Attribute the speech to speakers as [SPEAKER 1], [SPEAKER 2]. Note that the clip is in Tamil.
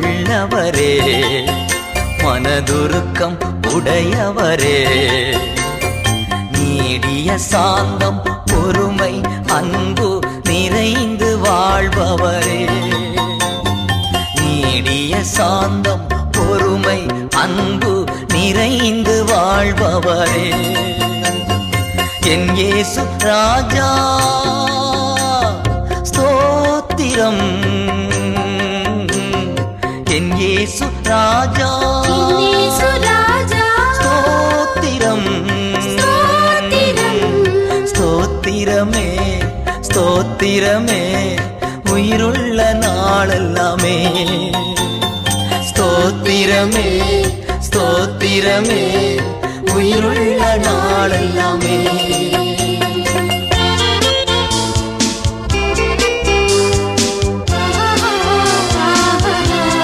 [SPEAKER 1] உள்ளவரே மனதுருக்கம் உடையவரே. நீடிய சாந்தம் பொறுமை அன்பு நிறைந்து வாழ்பவரே. நீடிய சாந்தம் பொறுமை அன்பு நிறைந்து வாழ்பவரே. என் இயேசு ராஜா ஸ்தோத்திரம். இயேசு ராஜா
[SPEAKER 2] இயேசு ராஜா
[SPEAKER 1] ஸ்தோத்திரம்
[SPEAKER 2] ஸ்தோத்திரம்
[SPEAKER 1] ஸ்தோத்திரமே ஸ்தோத்திரமே உயிருள்ள நாளெல்லாமே ஸ்தோத்திரமே ஸ்தோத்திரமே உயிருள்ள நாளெல்லாமே